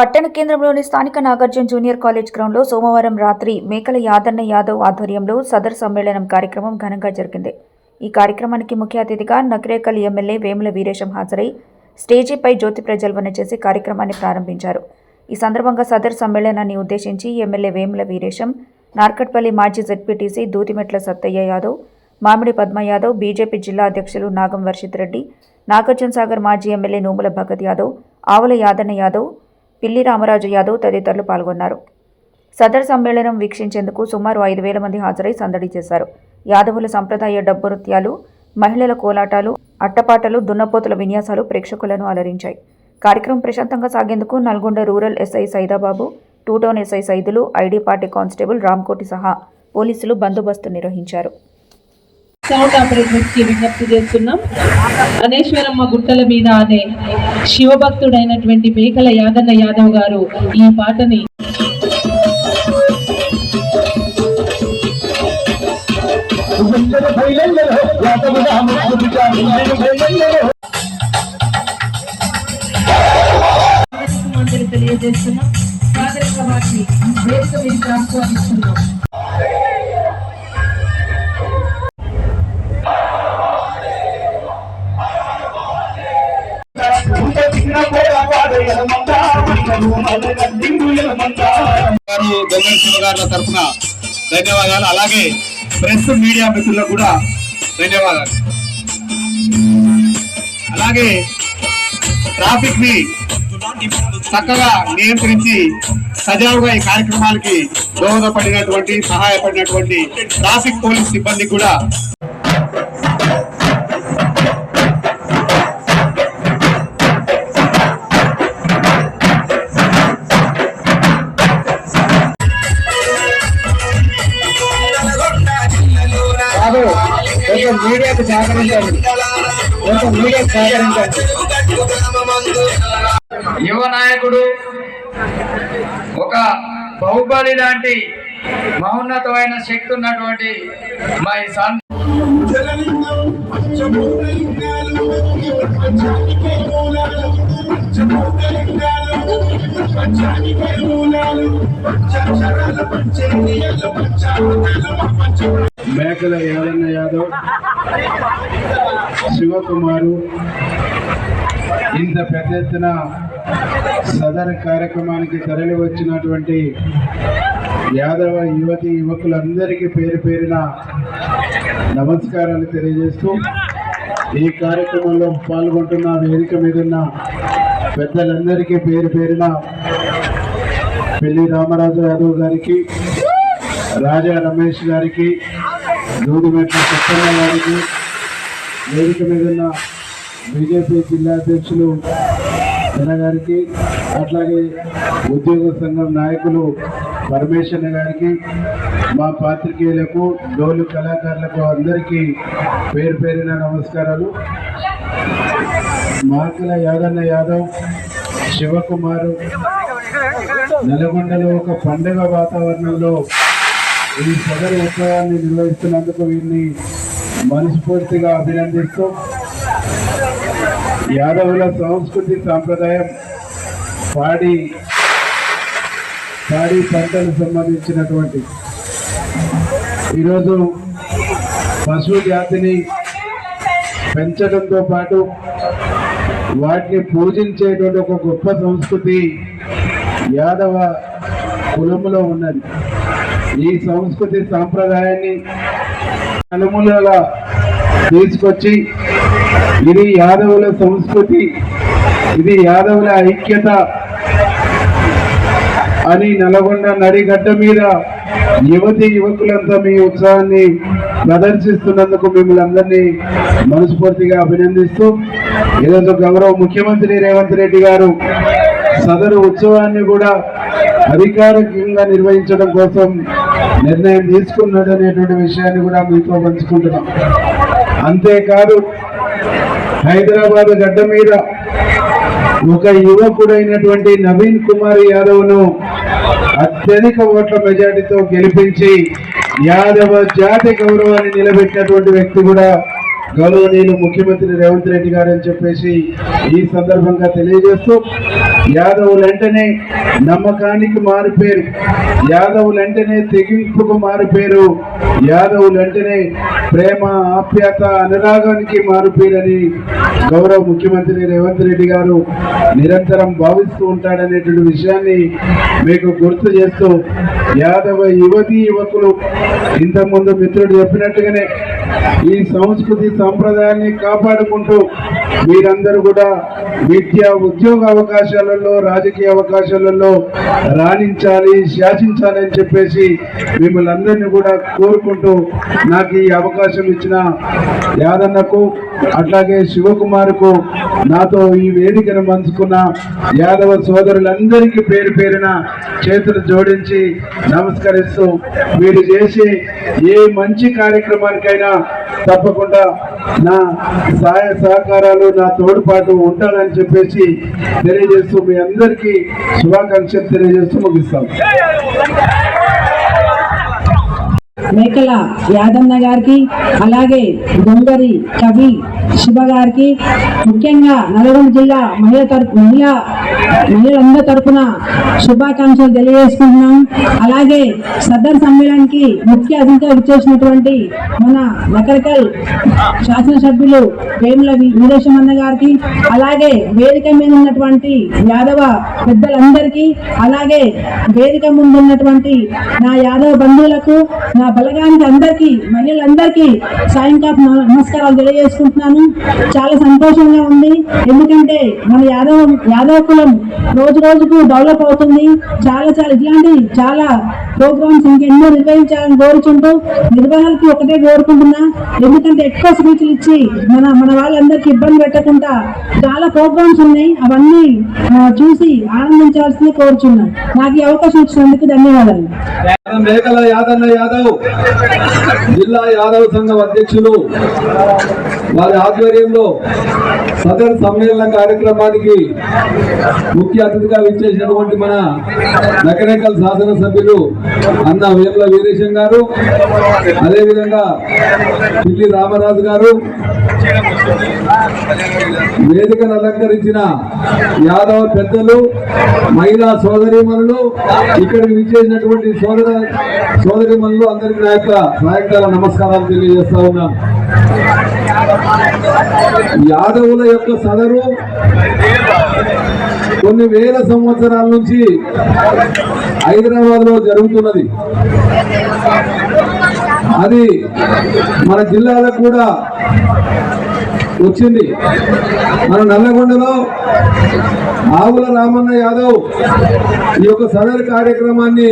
పట్టణ కేంద్రంలోని స్థానిక నాగార్జున జూనియర్ కాలేజ్ గ్రౌండ్లో సోమవారం రాత్రి మేకల యాదన్న యాదవ్ ఆధ్వర్యంలో సదర్ సమ్మేళనం కార్యక్రమం ఘనంగా జరిగింది. ఈ కార్యక్రమానికి ముఖ్య అతిథిగా నకరేకల్ ఎమ్మెల్యే వేముల వీరేశం హాజరై స్టేజీపై జ్యోతి ప్రజ్వలన చేసి కార్యక్రమాన్ని ప్రారంభించారు. ఈ సందర్భంగా సదర్ సమ్మేళనాన్ని ఉద్దేశించి ఎమ్మెల్యే వేముల వీరేశం నార్కట్పల్లి మాజీ జెడ్పీటీసీ దూతిమెట్ల సత్తయ్య యాదవ్ మామిడి పద్మ యాదవ్ బీజేపీ జిల్లా అధ్యక్షులు నాగం వర్షిత్ రెడ్డి నాగార్జున సాగర్ మాజీ ఎమ్మెల్యే నోముల భగత్ యాదవ్ ఆవుల యాదన్న యాదవ్ పిల్లి రామరాజు యాదవ్ తదితరులు పాల్గొన్నారు. సదర్ సమ్మేళనం వీక్షించేందుకు సుమారు ఐదు వేల మంది హాజరై సందడి చేశారు. యాదవుల సంప్రదాయ డబ్బు నృత్యాలు మహిళల కోలాటాలు అట్టపాటలు దున్నపోతుల విన్యాసాలు ప్రేక్షకులను అలరించాయి. కార్యక్రమం ప్రశాంతంగా సాగేందుకు Nalgonda rural SI Saidababu two town SI Saidulu ID party constable Ramkoti సహా పోలీసులు బందోబస్తు నిర్వహించారు. సౌండ్ ఆపరేటర్స్కి విజ్ఞప్తి చేస్తున్నాం. అనేశ్వరమ్మ గుట్టల మీద అనే శివభక్తుడైనటువంటి మేకల యాదన్న యాదవ్ గారు ఈ పాటని తెలియజేస్తున్నాం. సాదరంగా వాటిని వేదిక మీద ఆస్వాదిస్తున్నాం గారి తరఫున ధన్యవాదాలు. అలాగే ప్రెస్ మీడియా మిత్రులకు కూడా ధన్యవాదాలు. అలాగే ట్రాఫిక్ని చక్కగా నియంత్రించి సజావుగా ఈ కార్యక్రమాలకి దోహదపడినటువంటి సహాయపడినటువంటి ట్రాఫిక్ పోలీస్ సిబ్బంది కూడా కొంచెం మీడియాకు సహకరించండి కొంచెం మీడియాకు సహకరించండి యువ నాయకుడు ఒక బహుబలి లాంటి మహోన్నతమైన శక్తి ఉన్నటువంటి మా ఈ సాన్ మేకల యాదన్న యాదవ్ శివకుమారు. ఇంత పెద్ద ఎత్తున సదర కార్యక్రమానికి తరలి వచ్చినటువంటి యాదవ యువతి యువకులందరికీ పేరు పేరిన నమస్కారాలు తెలియజేస్తూ ఈ కార్యక్రమంలో పాల్గొంటున్న వేదిక మీద ఉన్న పెద్దలందరికీ పేరు పేరిన పెళ్ళి రామరాజు యాదవ్ గారికి రాజా రమేష్ గారికి దూదిమెట్ల సత్తన్న గారికి వేదిక మీద ఉన్న బీజేపీ జిల్లా అధ్యక్షులు గారికి అట్లాగే ఉద్యోగ సంఘం నాయకులు పరమేశ్వర్ గారికి మా పాత్రికేయులకు డోలు కళాకారులకు అందరికీ పేరు పేరిన నమస్కారాలు. మార్కుల యాదన్న యాదవ్ శివకుమారు నల్గొండలో ఒక పండుగ వాతావరణంలో ఈ సదరు ఉత్సవాన్ని నిర్వహిస్తున్నందుకు వీరిని మనస్ఫూర్తిగా అభినందిస్తూ యాదవుల సంస్కృతి సాంప్రదాయం పాడి పాడి పంటలకు సంబంధించినటువంటి ఈరోజు పశువు జాతిని పెంచడంతో పాటు వాటిని పూజించేటువంటి ఒక గొప్ప సంస్కృతి యాదవ కులంలో ఉన్నది. ఈ సంస్కృతి సాంప్రదాయాన్ని నలుమూలలా తీసుకొచ్చి ఇది యాదవుల సంస్కృతి ఇది యాదవుల ఐక్యత అని నల్గొండ నడిగడ్డ మీద యువతి యువకులంతా మీ ఉత్సాహాన్ని ప్రదర్శిస్తున్నందుకు మిమ్మల్ని అందరినీ మనస్ఫూర్తిగా అభినందిస్తూ ఈరోజు గౌరవ ముఖ్యమంత్రి రేవంత్ రెడ్డి గారు సదరు ఉత్సవాన్ని కూడా అధికారికంగా నిర్వహించడం కోసం నిర్ణయం తీసుకున్నాడనేటువంటి విషయాన్ని కూడా మీతో పంచుకుంటున్నాం. అంతేకాదు హైదరాబాద్ గడ్డ మీద ఒక యువకుడైనటువంటి నవీన్ కుమార్ యాదవ్ను అత్యధిక ఓట్ల మెజార్టీతో గెలిపించి యాదవ జాతి గౌరవాన్ని నిలబెట్టినటువంటి వ్యక్తి కూడా గౌరవనీయులు ముఖ్యమంత్రి రేవంత్ రెడ్డి గారు అని చెప్పేసి ఈ సందర్భంగా తెలియజేస్తూ యాదవులంటేనే నమ్మకానికి మారిపేరు యాదవులంటేనే తెగింపుకు మారిపేరు యాదవులంటేనే ప్రేమ ఆప్యాత అనురాగానికి మారిపోయారని గౌరవ ముఖ్యమంత్రి రేవంత్ రెడ్డి గారు నిరంతరం భావిస్తూ ఉంటాడనేటువంటి విషయాన్ని మీకు గుర్తు చేస్తూ యాదవ యువతి యువకులు ఇంతకుముందు మిత్రుడు చెప్పినట్టుగానే ఈ సంస్కృతి సంప్రదాయాన్ని కాపాడుకుంటూ మీరందరూ కూడా విద్య ఉద్యోగ అవకాశాలలో రాజకీయ అవకాశాలలో రాణించాలి శాసించాలి అని చెప్పేసి మిమ్మల్ని అందరినీ కూడా కోరుకుంటూ నాకు ఈ అవకాశం ఇచ్చిన యాదన్నకు అట్లాగే శివకుమార్కు నాతో ఈ వేదికను పంచుకున్న యాదవ సోదరులందరికీ పేరు పేరున చేతులు జోడించి నమస్కరిస్తూ మీరు చేసే ఏ మంచి కార్యక్రమానికైనా తప్పకుండా నా సహాయ సహకారాలు నా తోడుపాటు ఉంటానని చెప్పేసి తెలియజేస్తూ మీ అందరికీ శుభాకాంక్షలు తెలియజేస్తూ ముగిస్తాం మేకల యాదన్న గారికి అలాగే దొంగరి కవి శివ గారికి ముఖ్యంగా నల్గొండ జిల్లా మహిళ తరపు మహిళా మహిళలందరి తరఫున శుభాకాంక్షలు తెలియజేసుకుంటున్నాం. అలాగే సదర్ సమ్మేళనానికి ముఖ్య అతిథిగా విచ్చేసినటువంటి మన నకరికల్ శాసనసభ్యులు వేముల వీరేశమన్న గారికి అలాగే వేదిక మీద ఉన్నటువంటి యాదవ పెద్దలందరికీ అలాగే వేదిక ముందు ఉన్నటువంటి నా యాదవ బంధువులకు నా బలగానికి అందరికీ మహిళలందరికీ సాయంకాలం నమస్కారాలు తెలియజేసుకుంటున్నాను. చాలా సంతోషంగా ఉంది. ఎందుకంటే మన యాదవ యాదవ కులం రోజు రోజుకు డెవలప్ అవుతుంది. చాలా చాలా ఇట్లాంటి చాలా ప్రోగ్రామ్స్ ఇంకెన్నో నిర్వహించాలని కోరుచుంటూ నిర్వహణకి ఒకటే కోరుకుంటున్నా. ఎందుకంటే ఎక్కువ స్పీచ్లు ఇచ్చి మన మన వాళ్ళందరికీ ఇబ్బంది పెట్టకుండా చాలా ప్రోగ్రామ్స్ ఉన్నాయి. అవన్నీ చూసి ఆనందించాల్సింది కోరుచున్నాను నాకు ఈ అవకాశం ఇచ్చినందుకు ధన్యవాదాలు. మేకల యాదన్న యాదవ్. జిల్లా యాదవ సంఘం అధ్యక్షులు వారి ఆధ్వర్యంలో సదర్ సమ్మేళన కార్యక్రమానికి ముఖ్య అతిథిగా విచ్చేసినటువంటి మన నకరేకల్ శాసనసభ్యులు అన్న వేముల వీరేశం గారు అదేవిధంగా పిల్లి రామరాజు గారు వేదికను అలంకరించిన యాదవ పెద్దలు మహిళా సోదరిమణులు ఇక్కడికి విచ్చేసినటువంటి సోదర సోదరిమణులు అందరికీ నా యొక్క సాయంకాల నమస్కారాలు తెలియజేస్తా ఉన్నాను యాదవుల యొక్క సదరు కొన్ని వేల సంవత్సరాల నుంచి హైదరాబాద్లో జరుగుతున్నది. అది మన జిల్లాలకు కూడా వచ్చింది. మన నల్లగొండలో ఆవుల రామన్న యాదవ్ ఈ యొక్క సదరు కార్యక్రమాన్ని